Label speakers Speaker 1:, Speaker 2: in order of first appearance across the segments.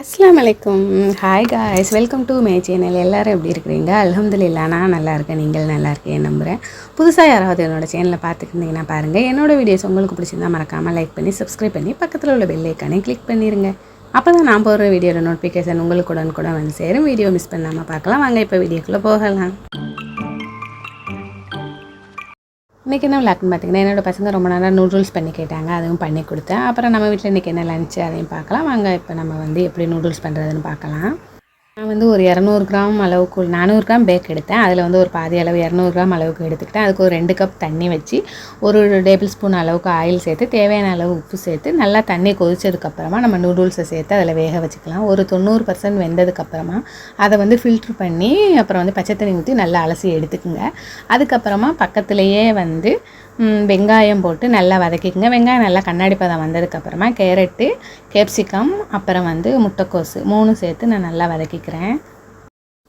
Speaker 1: அஸ்லாம் வலைக்கம் hi guys welcome to my channel எல்லோரும் எப்படி இருக்கிறீங்க? அல்ஹம்துலில்லா நான் நல்லா இருக்கேன். நீங்கள் நல்லா இருக்கேன் நம்புகிறேன் புதுசாக யாராவது என்னோட சேனலை பார்த்துக்கிட்டிங்கன்னா பாருங்கள் என்னோடய வீடியோஸ் உங்களுக்கு பிடிச்சிருந்தா மறக்காமல் லைக் பண்ணி சப்ஸ்கிரைப் பண்ணி பக்கத்தில் உள்ள பெல்லைக்கானே கிளிக் பண்ணிடுங்க அப்போ தான் நான் போடுற வீடியோட நோட்டிஃபிகேஷன் உங்களுக்கு உடனுக்குடன் வந்து சேரும். வீடியோ மிஸ் பண்ணாமல் பார்க்கலாம். வாங்க இப்போ வீடியோக்குள்ளே போகலாம். இன்றைக்கி என்ன விளாக்குன்னு பார்த்தீங்கன்னா என்னோட பசங்க ரொம்ப நேரம் நூடுல்ஸ் பண்ணி கேட்டாங்க அதுவும் பண்ணி கொடுத்தேன். அப்புறம் நம்ம வீட்டில் இன்றைக்கி என்ன லன்ச் அதையும் பார்க்கலாம். வாங்க இப்போ நம்ம வந்து எப்படி நூடுல்ஸ் பண்ணுறதுன்னு பார்க்கலாம். நான் வந்து ஒரு இரநூறு கிராம் அளவுக்கு நானூறு கிராம் பேக் எடுத்தேன். அதில் வந்து ஒரு பாதி அளவு இரநூறு கிராம் அளவுக்கு எடுத்துக்கிட்டேன். அதுக்கு ஒரு ரெண்டு கப் தண்ணி வச்சு ஒரு டேபிள் ஸ்பூன் அளவுக்கு ஆயில் சேர்த்து தேவையான அளவு உப்பு சேர்த்து நல்லா தண்ணி கொதிச்சதுக்கப்புறமா நம்ம நூடுல்ஸை சேர்த்து அதில் வேக வச்சுக்கலாம். ஒரு தொண்ணூறு பர்சன்ட் வெந்ததுக்கப்புறமா அதை வந்து ஃபில்ட்ரு பண்ணி அப்புறம் வந்து பச்சை தண்ணி ஊற்றி நல்லா அலசி எடுத்துக்குங்க. அதுக்கப்புறமா பக்கத்துலேயே வந்து வெங்காயம் போட்டு நல்லா வதக்கிக்கோங்க. வெங்காயம் நல்லா கண்ணாடி பதம் வந்ததுக்கப்புறமா கேரட்டு கேப்சிகம் அப்புறம் வந்து முட்டைக்கோஸு மூணு சேர்த்து நான் நல்லா வதக்கிக்கிறேன்.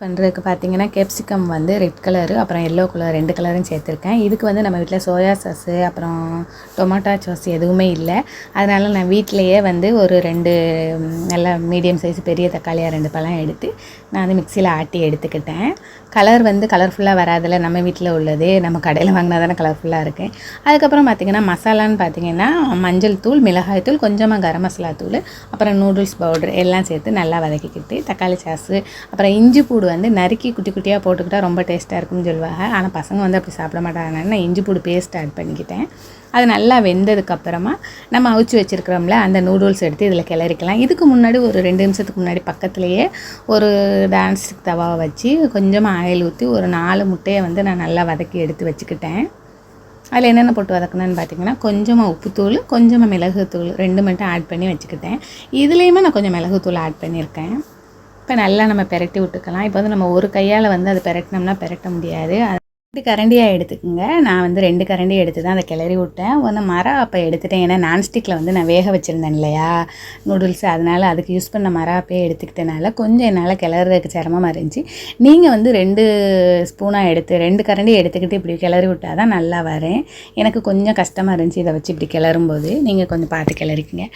Speaker 1: பண்ணுறதுக்கு பார்த்தீங்கன்னா கேப்சிகம் வந்து ரெட் கலரு அப்புறம் எல்லோ கலர் ரெண்டு கலரும் சேர்த்துருக்கேன். இதுக்கு வந்து நம்ம வீட்டில் சோயா சாஸு அப்புறம் டொமேட்டோ சாஸ் எதுவுமே இல்லை. அதனால் நான் வீட்டிலையே வந்து ஒரு ரெண்டு நல்ல மீடியம் சைஸ் பெரிய தக்காளியாக ரெண்டு பழம் எடுத்து நான் வந்து மிக்சியில் ஆட்டி எடுத்துக்கிட்டேன். கலர் வந்து கலர்ஃபுல்லாக வராதில்ல நம்ம வீட்டில் உள்ளது. நம்ம கடையில் வாங்கினா தானே கலர்ஃபுல்லாக இருக்குது அதுக்கப்புறம் பார்த்திங்கன்னா மசாலான்னு பார்த்தீங்கன்னா மஞ்சள் தூள் மிளகாய் தூள் கொஞ்சமாக கரம் மசாலா தூள் அப்புறம் நூடுல்ஸ் பவுடர் எல்லாம் சேர்த்து நல்லா வதக்கிக்கிட்டு தக்காளி சாஸு அப்புறம் இஞ்சி பூடு வந்து நறுக்கி குட்டி குட்டியாக போட்டுக்கிட்டால் ரொம்ப டேஸ்ட்டாக இருக்கும்னு சொல்லுவாங்க. ஆனால் பசங்க வந்து அப்படி சாப்பிட மாட்டாங்க. நான் இஞ்சி பூடு பேஸ்ட் ஆட் பண்ணிக்கிட்டேன். அது நல்லா வெந்ததுக்கப்புறமா நம்ம அவிச்சு வச்சுருக்கிறோம்ல அந்த நூடுல்ஸ் எடுத்து இதில் கிளறிக்கலாம். இதுக்கு முன்னாடி ஒரு ரெண்டு நிமிஷத்துக்கு முன்னாடி பக்கத்துலேயே ஒரு டான்ஸ்டிக் தவாவை வச்சு கொஞ்சமாக ஆயில் ஊற்றி ஒரு நாலு முட்டையை வந்து நான் நல்லா வதக்கி எடுத்து வச்சுக்கிட்டேன். அதில் என்னென்ன போட்டு வதக்கணும்னு பார்த்தீங்கன்னா கொஞ்சமாக உப்புத்தூள் கொஞ்சமாக மிளகுத்தூள் ரெண்டு மட்டும் ஆட் பண்ணி வச்சுக்கிட்டேன். இதுலேயுமே நான் கொஞ்சம் மிளகுத்தூள் ஆட் பண்ணியிருக்கேன். இப்போ நல்லா நம்ம பெரட்டி விட்டுக்கலாம். இப்போ வந்து நம்ம ஒரு கையால் வந்து அது பெரட்டினோம்னா பெரட்ட முடியாது. ரெண்டு கரண்டியாக எடுத்துக்கோங்க. நான் வந்து ரெண்டு கரண்டி எடுத்து தான் அதை கிளறி விட்டேன். ஒன்று மரம் அப்போ எடுத்துட்டேன். ஏன்னா நான்ஸ்டிக்கில் வந்து நான் வேக வச்சுருந்தேன் இல்லையா? நூடுல்ஸ் அதனால் அதுக்கு யூஸ் பண்ண மரம் அப்பயே எடுத்துக்கிட்டனால கொஞ்சம் என்னால் கிளறதுக்கு சிரமமாக இருந்துச்சு. நீங்கள் வந்து ரெண்டு ஸ்பூனாக எடுத்து ரெண்டு கரண்டி எடுத்துக்கிட்டு இப்படி கிளறி விட்டால் தான் நல்லா வரேன். எனக்கு கொஞ்சம் கஷ்டமாக இருந்துச்சு இதை வச்சு இப்படி கிளறும்போது. நீங்கள் கொஞ்சம் பார்த்து கிளறிக்குங்க.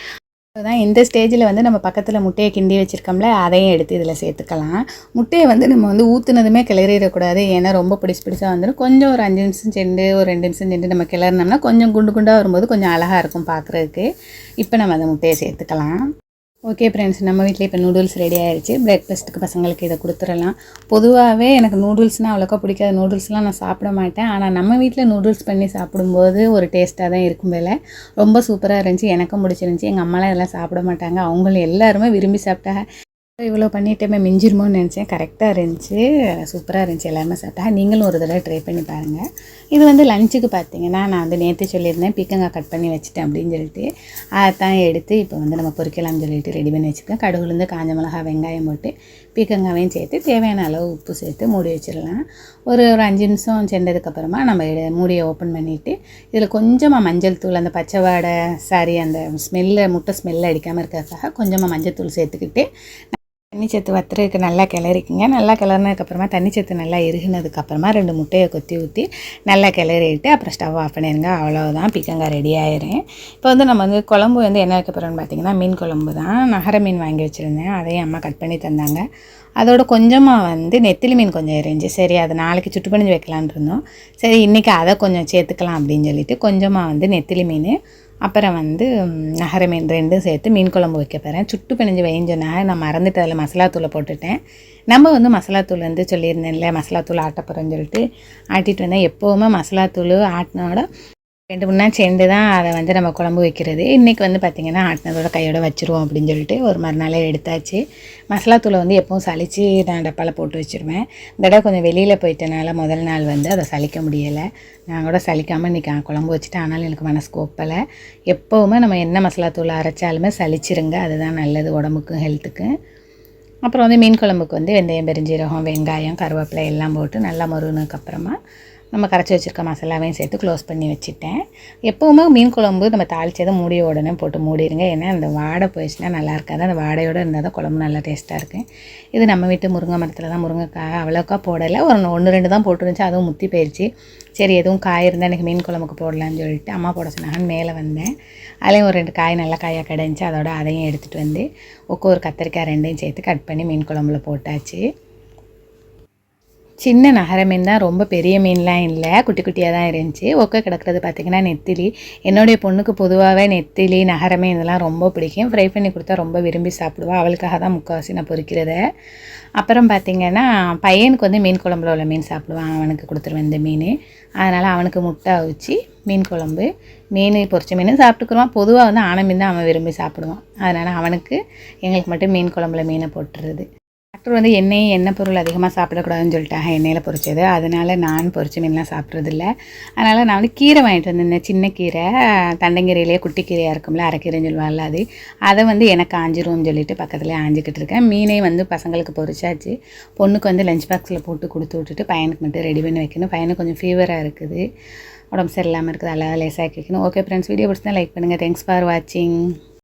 Speaker 1: தான் இந்த ஸ்டேஜில் வந்து நம்ம பக்கத்தில் முட்டையை கிண்டி வச்சுருக்கோம்ல அதையும் எடுத்து இதில் சேர்த்துக்கலாம். முட்டையை வந்து நம்ம வந்து ஊற்றுனதுமே கிளறிடக்கூடாது. ஏன்னா ரொம்ப பிடிச்சி பிடிச்சா வந்துடும் கொஞ்சம் ஒரு அஞ்சு நிமிஷம் செண்டு ஒரு ரெண்டு நிமிஷம் செண்டு நம்ம கிளறினோம்னா கொஞ்சம் குண்டு குண்டாக வரும்போது கொஞ்சம் அழகாக இருக்கும் பார்க்குறதுக்கு இப்போ நம்ம அந்த முட்டையை சேர்த்துக்கலாம். ஓகே ஃப்ரெண்ட்ஸ் நம்ம வீட்டில் இப்போ நூடுல்ஸ் ரெடி ஆயிடுச்சு பிரேக்ஃபாஸ்ட்டுக்கு பசங்களுக்கு இதை கொடுத்துடலாம். பொதுவாகவே எனக்கு நூடுல்ஸ்னால் அவ்வளோக்கா பிடிக்காது. நூடுல்ஸ்லாம் நான் சாப்பிட மாட்டேன். ஆனால் நம்ம வீட்டில் நூடுல்ஸ் பண்ணி சாப்பிடும்போது ஒரு டேஸ்ட்டாக தான் இருக்கும் போல ரொம்ப சூப்பராக இருந்துச்சு. எனக்கும் பிடிச்சிருந்துச்சி. எங்கள் அம்மாலாம் இதெல்லாம் சாப்பிட மாட்டாங்க. அவங்களும் எல்லாருமே விரும்பி சாப்பிட்டாங்க. இவ்வளோ பண்ணிட்டேமே மிஞ்சிருமோன்னு நினச்சேன். கரெக்டாக இருந்துச்சு. சூப்பராக இருந்துச்சு எல்லாருமே சாப்பிட்டா நீங்களும் ஒரு தடவை ட்ரை பண்ணி பாருங்கள் இது வந்து லஞ்சுக்கு பார்த்தீங்கன்னா நான் வந்து நேற்று சொல்லியிருந்தேன் பீக்கங்காய் கட் பண்ணி வச்சுட்டேன் அப்படின்னு சொல்லிட்டு. அதைத்தான் எடுத்து இப்போ வந்து நம்ம பொரிக்கலாம்னு சொல்லிட்டு ரெடி பண்ணி வச்சுருக்கேன் கடுகுலேருந்து காஞ்ச மிளகா வெங்காயம் போட்டு பீக்கங்காவையும் சேர்த்து தேவையான அளவு உப்பு சேர்த்து மூடி வச்சிடலாம். ஒரு ஒரு அஞ்சு நிமிஷம் சென்றதுக்கப்புறமா நம்ம மூடியை ஓப்பன் பண்ணிவிட்டு இதில் கொஞ்சமாக மஞ்சள் தூள் அந்த பச்சை வாடை சாரி அந்த ஸ்மெல்லை முட்டை ஸ்மெல்லை அடிக்காமல் இருக்கிறதுக்காக கொஞ்சமாக மஞ்சள் தூள் சேர்த்துக்கிட்டு தண்ணி சத்து வத்துறதுக்கு நல்லா கிளறிக்குங்க. நல்லா கிளறினதுக்கப்புறமா தண்ணி சத்து நல்லா இறுகினதுக்கப்புறமா ரெண்டு முட்டையை கொத்தி ஊற்றி நல்லா கிளறிட்டு அப்புறம் ஸ்டவ் ஆஃப் பண்ணிடுங்க. அவ்வளோதான் பிக்கங்காய் ரெடி ஆயிரும். இப்போ வந்து நம்ம வந்து குழம்பு வந்து என்ன வைக்க போகிறோம்னு பார்த்தீங்கன்னா மீன் குழம்பு தான். நகர மீன் வாங்கி வச்சுருந்தேன். அதையும் அம்மா கட் பண்ணி தந்தாங்க. அதோட கொஞ்சமாக வந்து நெத்திலி மீன் கொஞ்சம் இருந்துச்சு. சரி அது நாளைக்கு சுட்டு பண்ணி வைக்கலான்னு இருந்தோம். சரி இன்றைக்கி அதை கொஞ்சம் சேர்த்துக்கலாம் அப்படின்னு சொல்லிட்டு கொஞ்சமாக வந்து நெத்திலி மீன் அப்புறம் வந்து நகர மீன் ரெண்டும் சேர்த்து மீன் குழம்பு வைக்க போகிறேன் சுட்டு பிணைஞ்சு வைன்னு சொன்னாங்க நான் மறந்துட்டு அதில் மசாலா தூளை போட்டுட்டேன். நம்ம வந்து மசாலா தூள் வந்து சொல்லியிருந்தேன்ல மசாலா தூள் ஆட்ட போகிறேன்னு சொல்லிட்டு. ஆட்டிட்டு வந்தேன் எப்போவுமே மசாலா தூள் ஆட்டினோட ரெண்டு மூணு நாள் சேர்ந்து தான் அதை வந்து நம்ம குழம்பு வைக்கிறது. இன்றைக்கி வந்து பார்த்திங்கன்னா ஆட்டினதோட கையோட வச்சுருவோம் அப்படின்னு சொல்லிட்டு ஒரு மறுநாளே எடுத்தாச்சு. மசாலா தூளை வந்து எப்பவும் சளிச்சு நான் டப்பாவில் போட்டு வச்சுருவேன். இந்த தடவை கொஞ்சம் வெளியில் போயிட்டனால முதல் நாள் வந்து அதை சளிக்க முடியலை. நான் கூட சலிக்காமல் இன்றைக்கி குழம்பு வச்சுட்டு ஆனாலும் எனக்கு மனசுக்கு ஒப்பலை. எப்போவுமே நம்ம என்ன மசாலா தூளை அரைச்சாலுமே சளிச்சிருங்க. அதுதான் நல்லது உடம்புக்கும் ஹெல்த்துக்கும் அப்புறம் வந்து மீன் குழம்புக்கு வந்து வெந்தயம் பெருஞ்சீரகம் வெங்காயம் கருவேப்பிலை எல்லாம் போட்டு நல்லா மொறுனதுக்கப்புறமா நம்ம கரைச்சி வச்சுருக்க மசாலாவையும் சேர்த்து க்ளோஸ் பண்ணி வச்சுட்டேன். எப்போவுமே மீன் குழம்பு நம்ம தாளிச்சதை மூடிய உடனே போட்டு மூடிடுங்க ஏன்னா அந்த வாடை போயிடுச்சுன்னா நல்லா இருக்காது. அந்த வாடையோடு இருந்தால் தான் குழம்பு நல்லா டேஸ்ட்டாக இருக்கும். இது நம்ம வீட்டு முருங்கை மரத்தில் தான் முருங்கைக்காய் அவ்வளோக்கா போடலை. ஒரு ஒன்று ரெண்டு தான் போட்டுருந்துச்சு. அதுவும் முத்தி போயிடுச்சு சரி எதுவும் காய் இருந்தால் எனக்கு மீன் குழம்புக்கு போடலான்னு சொல்லிட்டு அம்மா போட சொன்னாங்கன்னு மேலே வந்தேன். அதுலேயும் ஒரு ரெண்டு காய் நல்ல காயாக கிடந்துச்சு அதோட அதையும் எடுத்துகிட்டு வந்து ஒவ்வொரு கத்திரிக்காய் ரெண்டையும் சேர்த்து கட் பண்ணி மீன் குழம்புல போட்டாச்சு. சின்ன நகர மீன் தான் ரொம்ப பெரிய மீன்லாம் இல்லை. குட்டி குட்டியாக தான் இருந்துச்சு. ஒக்க கிடக்கிறது பார்த்திங்கன்னா நெத்திலி. என்னுடைய பொண்ணுக்கு பொதுவாகவே நெத்திலி நகர மீன் இதெல்லாம் ரொம்ப பிடிக்கும். ஃப்ரை பண்ணி கொடுத்தா ரொம்ப விரும்பி சாப்பிடுவா. அவளுக்காக தான் முக்கால்வாசி நான் பொரிக்கிறத அப்புறம் பார்த்திங்கன்னா பையனுக்கு வந்து மீன் குழம்புல உள்ள மீன் சாப்பிடுவான். அவனுக்கு கொடுத்துருவேன் இந்த மீன். அதனால் அவனுக்கு முட்டை அவிச்சு மீன் குழம்பு மீன் பொரிச்ச மீன் சாப்பிட்டுக்குருவான். பொதுவாக வந்து ஆன மீன் தான் அவன் விரும்பி சாப்பிடுவான். அதனால் அவனுக்கு எங்களுக்கு மட்டும் மீன் குழம்புல மீனை போட்டுருது டாக்டர் வந்து எண்ணெய் எண்ணெய் பொருள் அதிகமாக சாப்பிடக்கூடாதுன்னு சொல்லிட்டாங்க எண்ணெயில் பொரிச்சது. அதனால் நான் பொரிச்ச மீன்லாம் சாப்பிட்றதில்ல. அதனால் நான் வந்து கீரை வாங்கிட்டு வந்திருந்தேன் சின்ன கீரை தண்டங்கீரையிலே குட்டி கீரையாக இருக்கும்ல அரைக்கீரைன்னு சொல்லுவாங்கல்ல அது. அதை வந்து எனக்கு ஆஞ்சிரும்னு சொல்லிட்டு பக்கத்தில் ஆஞ்சிக்கிட்டு இருக்கேன். மீனை வந்து பசங்களுக்கு பொரிச்சாச்சு. பொண்ணுக்கு வந்து லஞ்ச் பாக்ஸில் போட்டு கொடுத்து விட்டுட்டு பையனுக்கு மட்டும் ரெடி பண்ணி வைக்கணும். பையனுக்கு கொஞ்சம் ஃபீவராக இருக்குது. உடம்பு சரியில்லாமல் இருக்குது. அதெல்லாம் லேசாக கேட்கணும். ஓகே ஃப்ரெண்ட்ஸ் வீடியோ பிடிச்சா லைக் பண்ணுங்கள் தேங்க்ஸ் ஃபார் வாட்சிங்